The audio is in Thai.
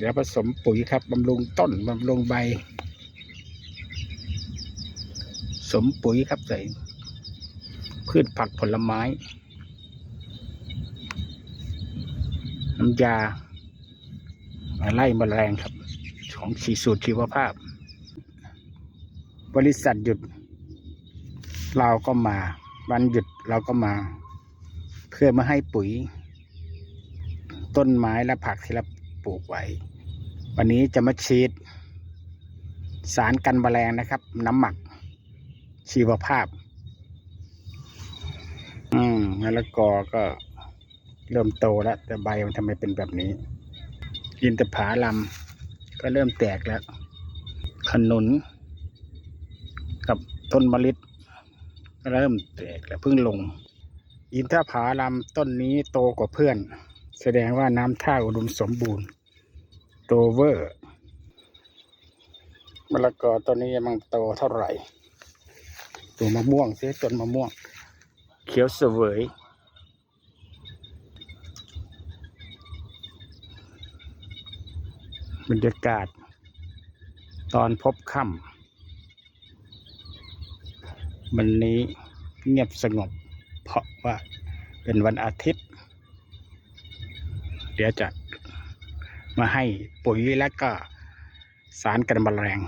เดี๋ยวผสมปุ๋ยครับบำรุงต้นบำรุงใบ สมปุ๋ยครับใส่พืชผักผลไม้ น้ำยาไล่แมลงครับ ของสีสูตรชีวภาพ บริษัทหยุด เราก็มา วันหยุดเราก็มา เพื่อมาให้ปุ๋ย ต้นไม้และผักที่เราป ลูกไว้ วันนี้จะมาฉีด สารกันแมลงนะครับ น้ำหมัก ชีวภาพ อืมมะละกอก็เริ่มโตแล้ว แต่ใบมันทำไมเป็นแบบนี้อินทผาลัมก็เริ่มแตกแล้ว ขนุน กับต้นมะลิก็เริ่มแตกแล้วเพิ่งลง อินทผาลัมต้นนี้โตกว่าเพื่อน แสดงว่าน้ำท่าอุดมสมบูรณ์ โตเวอร์มะละกอต้นนี้มันโตเท่าไหร่ ตัวมะม่วงซิต้นมะม่วง เขียวเสวยบรรยากาศ ตอนพบค่ำวันนี้เงียบสงบ เพราะว่าเป็นวันอาทิตย์ เดี๋ยวจะ มาให้ปุ๋ยและก็สารกันแมลง